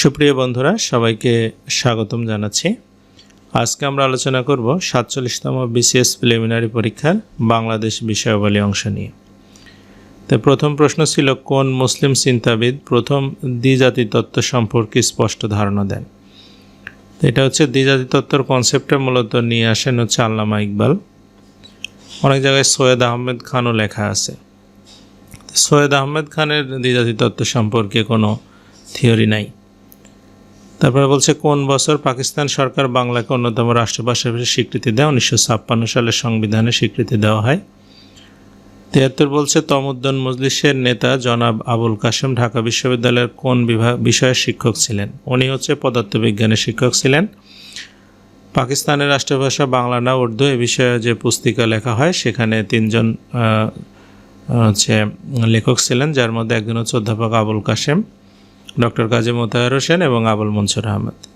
সুপ্রিয় বন্ধুরা, সবাইকে স্বাগতম জানাচ্ছি। আজকে আমরা আলোচনা করব সাতচল্লিশতম বিসিএস প্রিলিমিনারি পরীক্ষার বাংলাদেশ বিষয়াবলী অংশ নিয়ে। তো প্রথম প্রশ্ন ছিল, কোন মুসলিম চিন্তাবিদ প্রথম দ্বিজাতি তত্ত্ব সম্পর্কে স্পষ্ট ধারণা দেন? এটা হচ্ছে দ্বিজাতি তত্ত্বর কনসেপ্টটা মূলত নিয়ে আসেন হচ্ছে আল্লামা ইকবাল। অনেক জায়গায় সৈয়দ আহমেদ খানও লেখা আছে। সৈয়দ আহমেদ খানের দ্বিজাতি তত্ত্ব সম্পর্কে কোনো থিওরি নাই। তারপরে বলছে, কোন বছর পাকিস্তান সরকার বাংলাকে অন্যতম রাষ্ট্রভাষা হিসেবে স্বীকৃতি দেয়? উনিশশো সালের সংবিধানে স্বীকৃতি দেওয়া হয়। তিয়াত্তর বলছে, তমুদ্দন মজলিসের নেতা জনাব আবুল কাশেম ঢাকা বিশ্ববিদ্যালয়ের কোন বিভাগ বিষয়ের শিক্ষক ছিলেন? উনি হচ্ছে পদার্থবিজ্ঞানের শিক্ষক ছিলেন। পাকিস্তানের রাষ্ট্রভাষা বাংলা না উর্দু, এ বিষয়ে যে পুস্তিকা লেখা হয়, সেখানে তিনজন হচ্ছে লেখক ছিলেন, যার মধ্যে একজন হচ্ছে অধ্যাপক আবুল কাসেম ডক্টর কাজী মোতাহার হোসেন এবং আবুল মনসুর আহমেদ।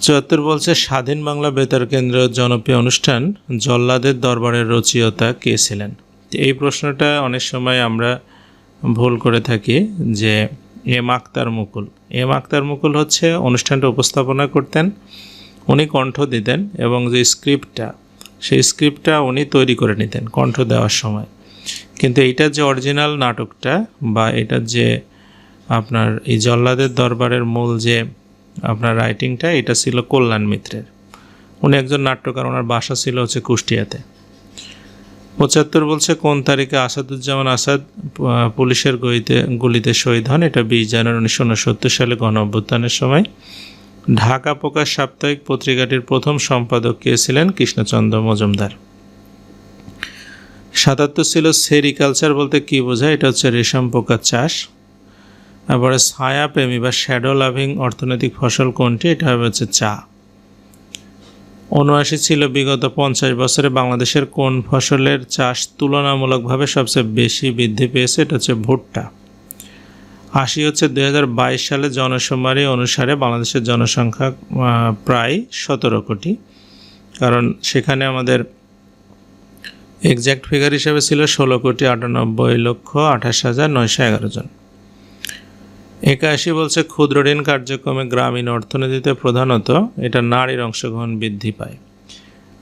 চুয়াত্তর বলছে, স্বাধীন বাংলা বেতার কেন্দ্র জনপ্রিয় অনুষ্ঠান জল্লাদের দরবারের রচয়িতা কে ছিলেন? এই প্রশ্নটা অনেক সময় আমরা ভুল করে থাকি যে, এম আক্তার মুকুল। এম আক্তার মুকুল হচ্ছে অনুষ্ঠানটা উপস্থাপনা করতেন, উনি কণ্ঠ দিতেন এবং যে স্ক্রিপ্টটা, সেই স্ক্রিপ্টটা উনি তৈরি করে নিতেন কণ্ঠ দেওয়ার সময়। কিন্তু এইটার যে অরিজিনাল নাটকটা বা এটার যে আপনার এই জল্লাদের দরবারের মূল যে আপনার রাইটিংটা এটা ছিল কল্যাণ মিত্রের। উনি একজন নাট্যকার, ওনার বাসা ছিল হচ্ছে কুষ্টিয়াতে। পঁচাত্তর বলছে, কোন তারিখে আসাদুজ্জামান আসাদ পুলিশের গলিতে গুলিতে শহীদ হন? এটা বিশ জানুয়ারি উনিশশো উনসত্তর সালে গণ অভ্যুত্থানের সময়। ঢাকা প্রকাশ সাপ্তাহিক পত্রিকাটির প্রথম সম্পাদক কে ছিলেন? কৃষ্ণচন্দ্র মজুমদার। সাতাত্তর ছিল সেরিকালচার বলতে কি বোঝায়? এটা হচ্ছে রেশম পোকার চাষ। তারপরে ছায়া প্রেমী বা শ্যাডো লাভিং অর্থনৈতিক ফসল কোনটি? এটা হবে হচ্ছে চা। উনআশি ছিল বিগত পঞ্চাশ বছরে বাংলাদেশের কোন ফসলের চাষ তুলনামূলকভাবে সবচেয়ে বেশি বৃদ্ধি পেয়েছে? এটা হচ্ছে ভুট্টা। আশি হচ্ছে দু হাজার বাইশ সালে জনসমারি অনুসারে বাংলাদেশের জনসংখ্যা প্রায় সতেরো কোটি। কারণ সেখানে আমাদের এক্স্যাক্ট ফিগার হিসেবে ছিল ষোলো কোটি আটানব্বই লক্ষ আঠাশ হাজার নয়শো এগারো জন। একাশি বলছে, ক্ষুদ্র ঋণ কার্যক্রমে গ্রামীণ অর্থনীতিতে প্রধানত এটা নারীর অংশগ্রহণ বৃদ্ধি পায়।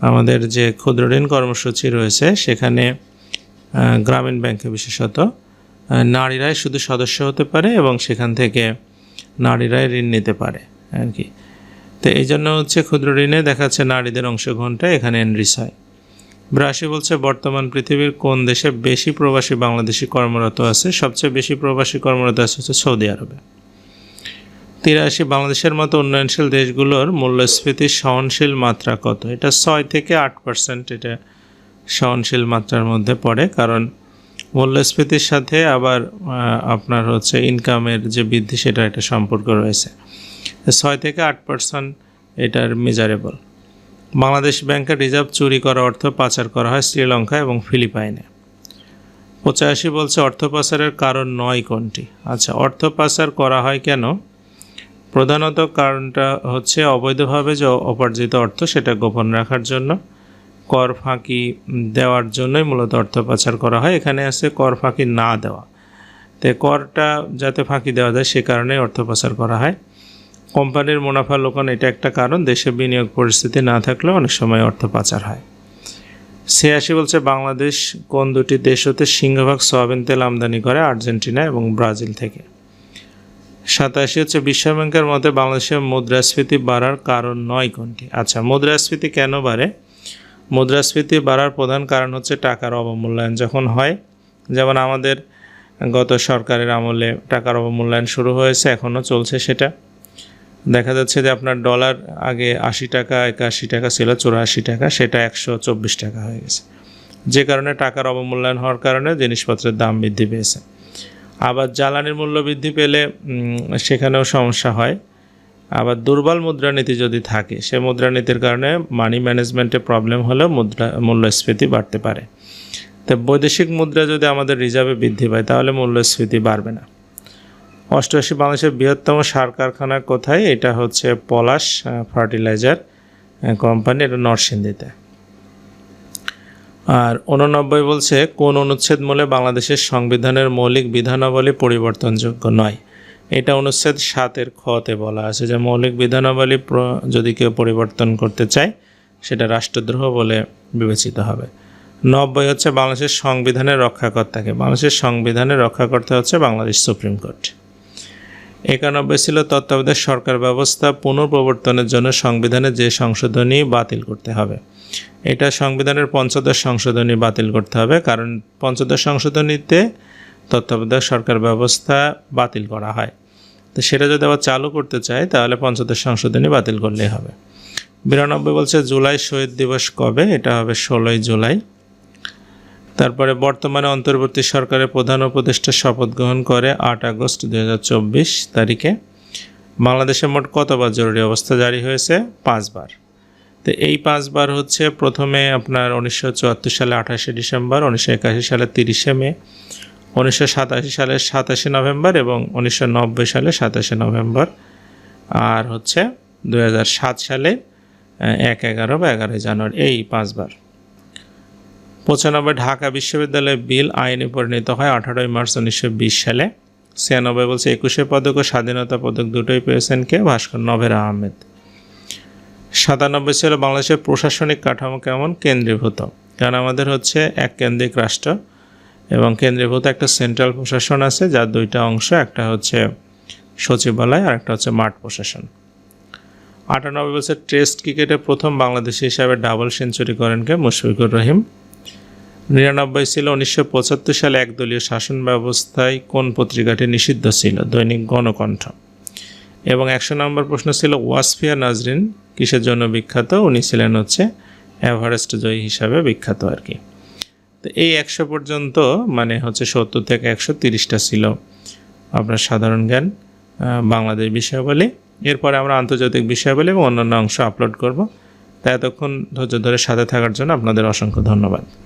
আমাদের যে ক্ষুদ্র ঋণ কর্মসূচি রয়েছে, সেখানে গ্রামীণ ব্যাংকে বিশেষত নারীরাই শুধু সদস্য হতে পারে এবং সেখান থেকে নারীরাই ঋণ নিতে পারে, আর কি। তো এই জন্য হচ্ছে ক্ষুদ্র ঋণে দেখাচ্ছে নারীদের অংশগ্রহণটা এখানে এনরিস হয়। বিরাশি বলছে, বর্তমান পৃথিবীর কোন দেশে বেশি প্রবাসী বাংলাদেশি কর্মরত আছে? সবচেয়ে বেশি প্রবাসী কর্মরত আছে হচ্ছে সৌদি আরবে। তিরাশি, বাংলাদেশের মতো উন্নয়নশীল দেশগুলোর মূল্যস্ফীতির সহনশীল মাত্রা কত? এটা ছয় থেকে আট পার্সেন্ট এটা সহনশীল মাত্রার মধ্যে পড়ে, কারণ মূল্যস্ফীতির সাথে আবার আপনার হচ্ছে ইনকামের যে বৃদ্ধি সেটা একটা সম্পর্ক রয়েছে। ছয় থেকে আট পার্সেন্ট এটার মেজারেবল বাংলাদেশ ব্যাংকের রিজার্ভ চুরি করা অর্থ পাচার করা হয় শ্রীলঙ্কা এবং ফিলিপাইনে। পঁচাশি বলছে অর্থ পাচারের কারণ নয় কোনটি। আচ্ছা অর্থ পাচার করা হয় কেন? প্রধানত কারণটা হচ্ছে অবৈধভাবে যে অপার্জিত অর্থ সেটা গোপন রাখার জন্য। কর ফাঁকি দেওয়ার জন্যই মূলত অর্থ পাচার করা হয়। এখানে আছে কর ফাঁকি না দেওয়া। তো করটা যাতে ফাঁকি দেওয়া যায় সে কারণেই অর্থ পাচার করা হয়। কোম্পানির মুনাফা লোকান এটা একটা কারণ, দেশে বিনিয়োগ পরিস্থিতি না থাকলে অনেক সময় অর্থ পাচার হয়। ছিয়াশি বলছে, বাংলাদেশ কোন দুটি দেশ হতে সিংহভাগ সয়াবিন তেল আমদানি করে, আর্জেন্টিনা এবং ব্রাজিল থেকে। সাতাশি হচ্ছে বিশ্ব ব্যাংকের মতে বাংলাদেশের মুদ্রাস্ফীতি বাড়ার কারণ নয় কোনটি? আচ্ছা মুদ্রাস্ফীতি কেন বাড়ে? মুদ্রাস্ফীতি বাড়ার প্রধান কারণ হচ্ছে টাকার অবমূল্যায়ন। যখন হয়, যেমন আমাদের গত সরকারের আমলে টাকার অবমূল্যায়ন শুরু হয়েছে, এখনও চলছে সেটা। দেখা যাচ্ছে যে আপনার ডলার আগে আশি টাকা, একাশি টাকা ছিল, চুরাশি টাকা, সেটা একশো চব্বিশ টাকা হয়ে গেছে। যে কারণে টাকার অবমূল্যায়ন হওয়ার কারণে জিনিসপত্রের দাম বৃদ্ধি পেয়েছে। আবার জ্বালানির মূল্য বৃদ্ধি পেলে সেখানেও সমস্যা হয়। আবার দুর্বল মুদ্রানীতি যদি থাকে, সে মুদ্রানীতির কারণে মানি ম্যানেজমেন্টে প্রবলেম হলেও মুদ্রা, মূল্যস্ফীতি বাড়তে পারে। তো বৈদেশিক মুদ্রা যদি আমাদের রিজার্ভে বৃদ্ধি পায়, তাহলে মূল্যস্ফীতি বাড়বে না। অষ্টআশি বাংলাদেশের বৃহত্তম সার কারখানা কোথায় এটা হচ্ছে পলাশ ফার্টিলাইজার কোম্পানি, এটা নরসিংদীতে। আর উননব্বই বলছে, কোন অনুচ্ছেদ মূলে বাংলাদেশের সংবিধানের মৌলিক বিধানাবলী পরিবর্তনযোগ্য নয়? এটা অনুচ্ছেদ সাতের খতে বলা আছে যে, মৌলিক বিধানাবলী যদি কেউ পরিবর্তন করতে চায়, সেটা রাষ্ট্রদ্রোহ বলে বিবেচিত হবে। নব্বই হচ্ছে বাংলাদেশের সংবিধানের রক্ষাকর্তাকে। বাংলাদেশের সংবিধানের রক্ষাকর্তা হচ্ছে বাংলাদেশ সুপ্রিম কোর্ট। একানব্বই ছিল তত্ত্বাবধায়ক সরকার ব্যবস্থা পুনঃপ্রবর্তনের জন্য সংবিধানে যে সংশোধনী বাতিল করতে হবে। এটা সংবিধানের পঞ্চদশ সংশোধনী বাতিল করতে হবে, কারণ পঞ্চদশ সংশোধনীতে তত্ত্বাবধায়ক সরকার ব্যবস্থা বাতিল করা হয়। তো সেটা যদি আবার চালু করতে চায়, তাহলে পঞ্চদশ সংশোধনী বাতিল করলেই হবে। বিরানব্বই বলছে জুলাই শহীদ দিবস কবে? এটা হবে ষোলোই জুলাই। তারপরে বর্তমানে অন্তর্বর্তী সরকারের প্রধান উপদেষ্টা শপথ গ্রহণ করে আট আগস্ট দু হাজার চব্বিশ তারিখে। বাংলাদেশে মোট কতবার জরুরি অবস্থা জারি হয়েছে? পাঁচবার। তো এই পাঁচবার হচ্ছে প্রথমে আপনার উনিশশো চুয়াত্তর সালে আঠাশে ডিসেম্বর, উনিশশো একাশি সালে তিরিশে মে, উনিশশো সাতাশি সালে সাতাশে নভেম্বর এবং উনিশশো নব্বই সালে সাতাশে নভেম্বর। আর হচ্ছে দু সালে এক এগারো বা এগারোই জানুয়ারি, এই পাঁচবার। পঁচানব্বই ঢাকা বিশ্ববিদ্যালয়ের বিল আইনে পরিণত হয় আঠারোই মার্চ উনিশশো বিশ সালে। ছিয়ানব্বই বলছে একুশে পদক ও স্বাধীনতা পদক দুটোই পেয়েছেন কে? ভাস্কর নভের আহমেদ। সাতানব্বই ছিল বাংলাদেশের প্রশাসনিক কাঠামো কেমন? কেন্দ্রীভূত। কারণ আমাদের হচ্ছে এক কেন্দ্রিক রাষ্ট্র এবং কেন্দ্রীভূত একটা সেন্ট্রাল প্রশাসন আছে, যার দুইটা অংশ, একটা হচ্ছে সচিবালয় আর একটা হচ্ছে মাঠ প্রশাসন। আটানব্বই বছর টেস্ট ক্রিকেটে প্রথম বাংলাদেশি হিসাবে ডাবল সেঞ্চুরি করেন কে? মুশফিকুর রহিম। নিরানব্বই ছিল উনিশশো পঁচাত্তর সালে একদলীয় শাসন ব্যবস্থায় কোন পত্রিকাটি নিষিদ্ধ ছিল? দৈনিক গণকণ্ঠ। এবং একশো নম্বর প্রশ্ন ছিল, ওয়াসফিয়া নাজরিন কিসের জন্য বিখ্যাত? উনি ছিলেন হচ্ছে এভারেস্ট জয়ী হিসাবে বিখ্যাত আর কি। তো এই একশো পর্যন্ত মানে হচ্ছে সত্তর থেকে একশো তিরিশটা ছিল আপনার সাধারণ জ্ঞান বাংলাদেশ বিষয়াবলী। এরপরে আমরা আন্তর্জাতিক বিষয়াবলী এবং অন্যান্য অংশ আপলোড করব। তাই এতক্ষণ ধৈর্য ধরে সাথে থাকার জন্য আপনাদের অসংখ্য ধন্যবাদ।